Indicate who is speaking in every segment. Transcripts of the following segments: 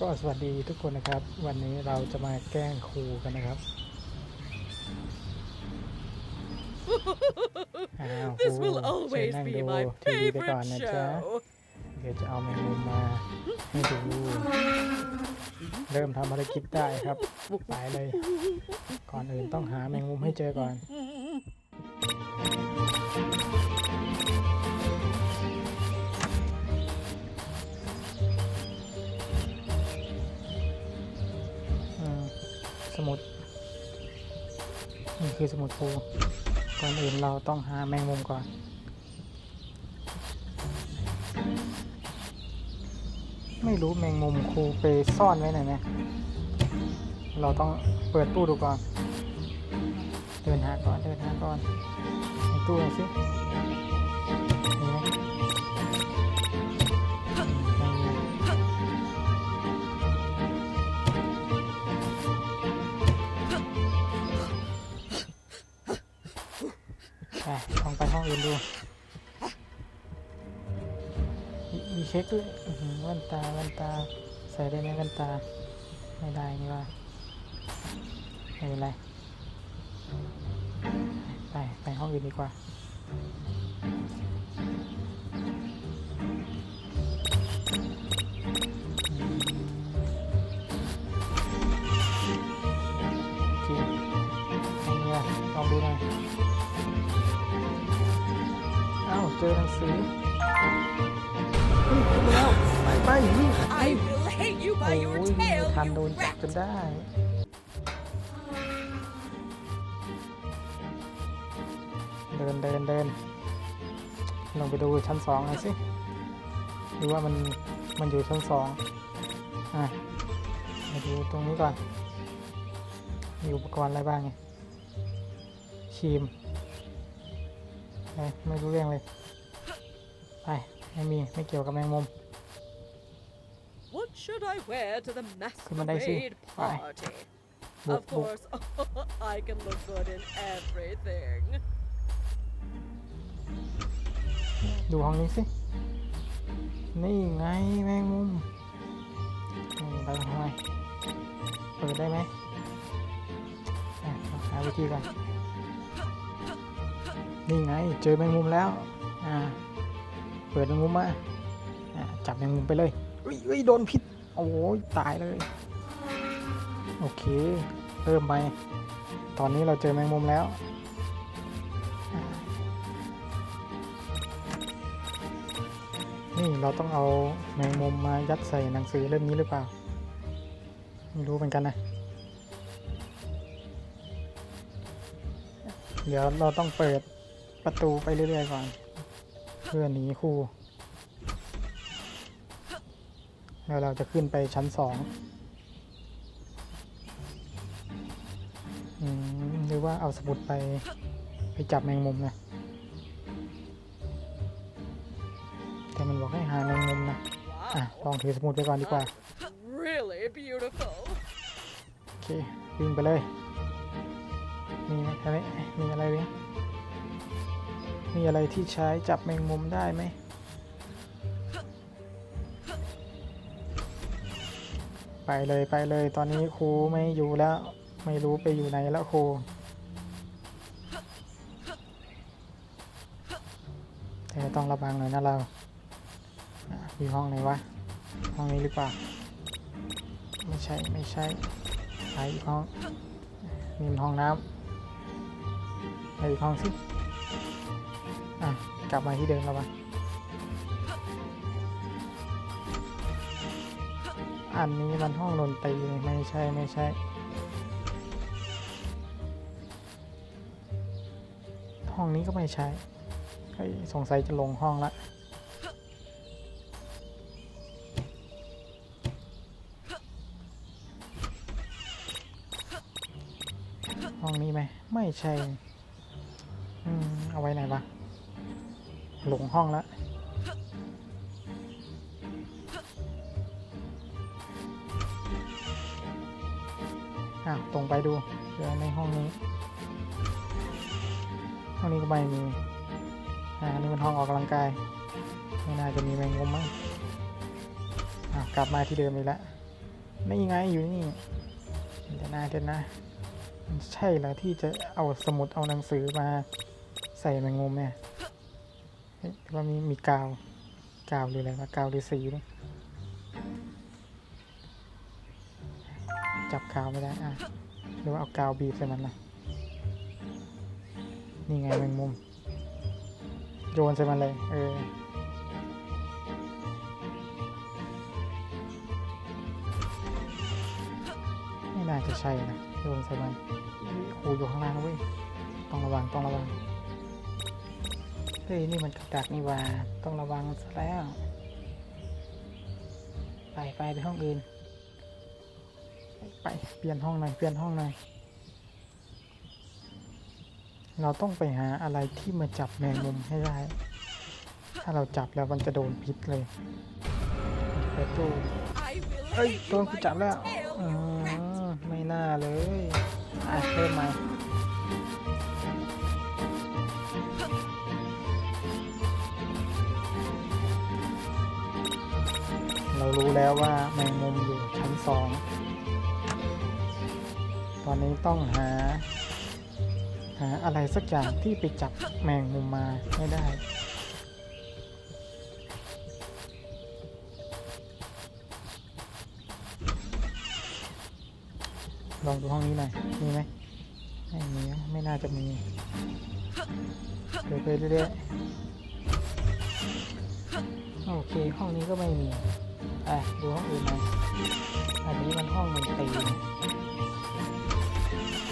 Speaker 1: ก็สวัสดีทุกคนนะครับ วันนี้เราจะมาแกล้งครูกันนะครับอ้าวครู
Speaker 2: This will
Speaker 1: เชิญ
Speaker 2: always
Speaker 1: นั่ง
Speaker 2: be
Speaker 1: ดู
Speaker 2: my
Speaker 1: ทีวีไปก่อน
Speaker 2: favorite
Speaker 1: นะจ๊ะ
Speaker 2: show.
Speaker 1: เดี๋ยวจะเอาแมงมุมมาให้ดูเริ่มทำภารกิจได้ครับไปเลย ก่อนอื่นต้องหาแมงมุมให้เจอก่อนอื นี่คือสมุดครูก่อนอื่นเราต้องหาแมงมุมก่อน ไม่รู้แมงมุมครูไปซ่อนไว้ไหนไหมเราต้องเปิดตู้ดูก่อน เดินหาก่อน เดินหาก่อนในตู้หน่อสิ ไปลองไปห้องอื่นดู มีเช็คด้วยแว่นตาแว่นตา ใส่ได้ไหมแว่นตา ไม่ได้นี่ว่าไม่เป็นไร ไป ไปห้องอื่นดีกว่า สือเฮ้ยแล้วไปไปโอ้ยทันโดนจับจนได้เดินเดินเดินลองไปดูชั้นสองหน่อยสิดูว่ามันมันอยู่ชั้นสองอะมาดูตรงนี้ก่อน มีอุปกรณ์อะไรบ้างไงครีมไม่รู้เรื่องเลย ไปไม่มีไม่เกี่ยวกับแมงมุม
Speaker 2: What should I wear to the
Speaker 1: Come on, Daisy.
Speaker 2: masquerade
Speaker 1: Bye.
Speaker 2: party?
Speaker 1: บุก
Speaker 2: Of
Speaker 1: บุก
Speaker 2: course, I can look good in everything.
Speaker 1: ดูห้องนี้สิ นี่ไงแมงมุมนี่ไปทำไมเปิดได้ไหมอะเราหาวิธีกันนี่ไงเจอแมงมุมแล้ว อ่า เปิดแมงมุมมาจับแมงมุมไปเลยอุ้ยอุ้ยโดนพิษ โอ้ยตายเลย โอเค เริ่มไป ตอนนี้เราเจอแมงมุมแล้ว นี่เราต้องเอาแมงมุมมายัดใส่หนังสือเล่มนี้หรือเปล่า ไม่รู้เหมือนกันนะ เดี๋ยวเราต้องเปิดประตูไปเรื่อยๆก่อน เพื่อหนีครูแล้วเราจะขึ้นไปชั้นสองอืมหรือว่าเอาสมุดไปไปจับแมงมุมนะ แต่มันบอกให้หาแมงมุมนะ อะ ลองถือสมุดไปก่อนดีกว่า
Speaker 2: That's really beautiful.
Speaker 1: โอเค วิ่งไปเลย มีไหมอะไรมีอะไรไห มีอะไรที่ใช้จับแมงมุมได้ไหมไปเลยไปเลยตอนนี้ครูไม่อยู่แล้ว ไม่รู้ไปอยู่ไหนแล้วครูแต่ต้องระวังหน่อยนะเราอะอยู่ห้องไหนวะ ห้องนี้หรือเปล่า ไม่ใช่ไม่ใช่ไปอีกห้องนี่มันห้องน้ำไปอีกห้องสิ อะ กลับมาที่เดิมแล้ววะอันนี้มันห้องดนตรีไม่ใช่ไม่ใช่ ห้องนี้ก็ไม่ใช่สงสัยจะลงห้องละห้องนี้ไหมไม่ใช่ อืม เอาไว้ไหนวะ หลงห้องละอะตรงไปดูเจอในห้องนี้ ห้องนี้ก็ไม่มี อ่านี่มันห้องออกกำลังกาย ไม่น่าจะมีแมงมุมมั้งอะกลับมาที่เดิมเลยละนี่ไงอยู่นี่เดี๋ยวนะเดี๋ยวนะมันใช่เหรอที่จะเอาสมุดเอาหนังสือมาใส่แมงมุมเนี่ย ว่ามีมีกาวกาวหรืออะไรวะกาวหรือสีเนี่ยจับกาวไม่ได้อะหรือว่าเอากาวบีบใส่มันนะนี่ไงแมงมุม โยนใส่มันเลย เออไม่น่าจะใช่นะโยนใส่มันครูอยู่ข้างล่างนะเว้ยต้องระวังต้องระวัง เฮ้ยนี่มันกับดักนี่ว่าต้องระวังซะแล้ว ไปไปไปห้องอื่น ไปเปลี่ยนห้องหน่อยเปลี่ยนห้องหน่อยเราต้องไปหาอะไรที่มาจับแมงมุมให้ได้ ถ้าเราจับแล้วมันจะโดนพิษเลยเปิดตู้เฮ้ยโดนกูจับแล้ว
Speaker 2: a tail,
Speaker 1: อื
Speaker 2: you rat.
Speaker 1: มไม่น่าเลยอะเริ่มใหม่ เรารู้แล้วว่าแมงมุมอยู่ชั้นสอง ตอนนี้ต้องหา หาอะไรสักอย่างที่ไปจับแมงมุมมาให้ได้ลองดูห้องนี้หน่อย มีไหมไม่มีไม่น่าจะมีเดินไปเรื่อยๆ โอเค ห้องนี้ก็ไม่มี อะดูห้องอื่นหน่อยอันนี้มันห้องดนตรีไ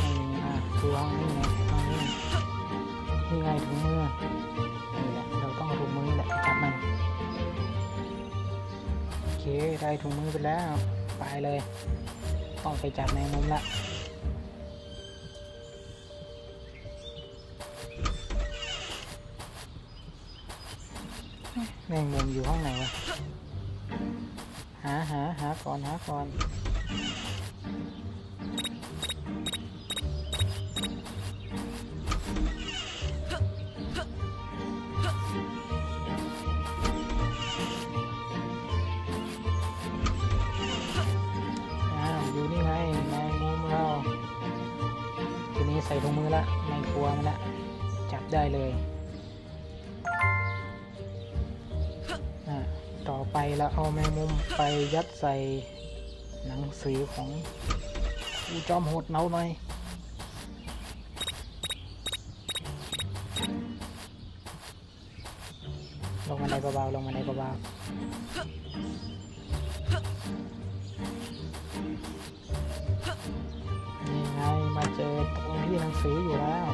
Speaker 1: ม่มีอะดูห้องนี้นะห้องนี้นี่ไงถุงมือนี่แหละเราต้องถุงมือแหละจับมันโอเคได้ถุงมือไปแล้วไปเลย ต้องไปจับแมงมุมละแมงมุมอยู่ห้องไหนวะาหาหาก่อนหาก่อนอ้าอยู่นี่ไงแมงมุมเราทีนี้ใส่ถุงมือละไม่กลัวมันละจับได้เลยอะ ต่อไปเราเอาแมงมุมไปยัดใส่หนังสือของครูจอมโหดเนาหน่อยลงมาในเบาๆลงมาในเบาๆนี่ไงมาเจอตรงที่หนังสืออยู่แล้ว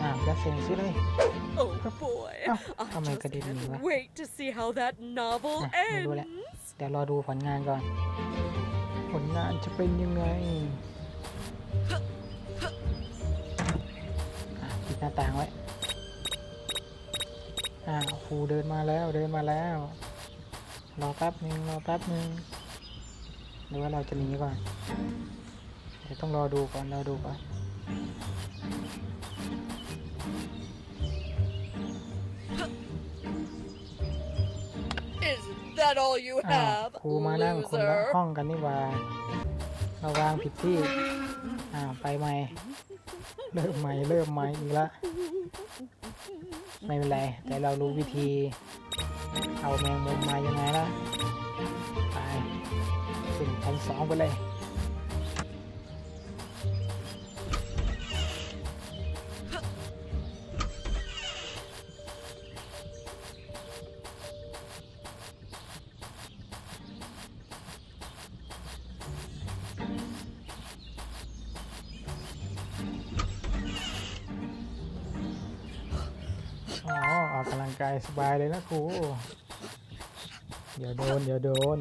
Speaker 1: อะยัดเสียงซื้ อเลย
Speaker 2: Oh boy.
Speaker 1: Oh,
Speaker 2: I
Speaker 1: oh my
Speaker 2: just
Speaker 1: God, didn't
Speaker 2: can't
Speaker 1: you?
Speaker 2: wait to see how that novel
Speaker 1: Ah, may dula.
Speaker 2: ends.
Speaker 1: เดี๋ยวรอดูผลงานก่อน ผลงานจะเป็นยังไงอะปิดหน้าต่างไว้อ่าครูเดินมาแล้วเดินมาแล้ว รอแป๊บหนึ่งรอแป๊บหนึ่งหรือว่าเราจะหนีก่อนเดี๋ยวต้องรอดูก่อนรอดูก่อน
Speaker 2: Isn't that all you
Speaker 1: อ้าว
Speaker 2: have,
Speaker 1: ครูมานั่งคนละ
Speaker 2: loser?
Speaker 1: ห้องกันนี่หว่าเราวางผิดที่อ้าวไปใหม่เริ่มใหม่เริ่มใหม่อีกละไม่เป็นไรแต่เรารู้วิธี เอาแมงมุมมายังไงละไปขึ้นชั้นสองไปเลย ออออกกำลังกายสบายเลยนะครูเดี๋ยวโดนเดี๋ยวโดน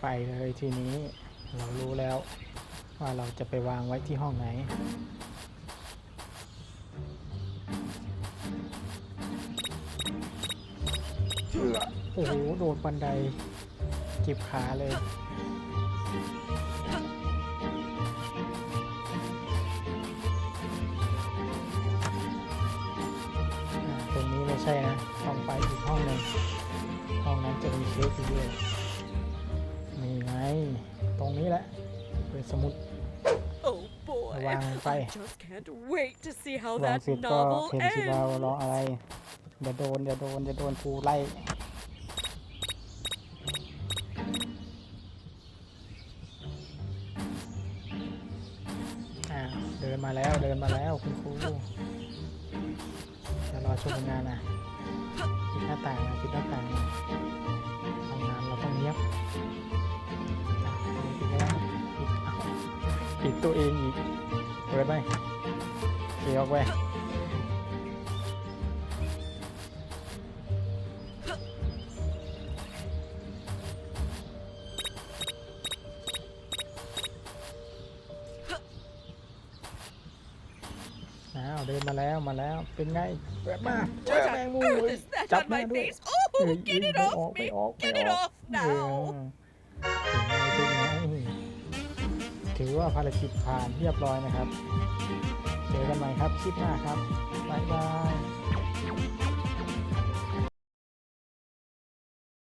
Speaker 1: ไปเลยทีนี้เรารู้แล้ว ว่าเราจะไปวางไว้ที่ห้องไหน โอ้โห โดดบันไดจิบขาเลยตรงนี้ไม่ใช่นะ ต้องไปอีกห้องหนึ่งห้องนั้นจะมีเค้อยู่ด้วยนี่ไง ตรงนี้แหละ เป็นสมุด
Speaker 2: Oh boy.
Speaker 1: Wang
Speaker 2: I
Speaker 1: tay.
Speaker 2: just can't wait to see how
Speaker 1: ลอง
Speaker 2: that
Speaker 1: เสร็จก็
Speaker 2: novel
Speaker 1: เห็นสิเรา
Speaker 2: ends.
Speaker 1: รออะไรอย่าโดนอย่าโดนอย่าโดนครูไล่ อ่าเดินมาแล้วเดินมาแล้วคุณครูเดี๋ยวรอชมผลงานนะปิดหน้าต่างนะปิดหน้าต่างนะ ปิดตัวเองอีก เปิดไหมเขียออกไปอ้าวเดินมาแล้วมาแล้วเป็นไงเปิดมาเจอ
Speaker 2: What
Speaker 1: แม
Speaker 2: on
Speaker 1: งมุม
Speaker 2: earth
Speaker 1: เลย
Speaker 2: is that
Speaker 1: จับ
Speaker 2: on
Speaker 1: หน้า
Speaker 2: my
Speaker 1: ด้วย
Speaker 2: face?
Speaker 1: เอ้
Speaker 2: Oh,
Speaker 1: ย
Speaker 2: get it
Speaker 1: ไม่
Speaker 2: off
Speaker 1: ไม่
Speaker 2: me!
Speaker 1: ออกไม่
Speaker 2: Get
Speaker 1: อ
Speaker 2: it
Speaker 1: อก
Speaker 2: off
Speaker 1: เอ
Speaker 2: now!
Speaker 1: ถือว่าภารกิจผ่านเรียบร้อยนะครับ เจอกันใหม่ครับคลิปหน้าครับ บ๊ายบาย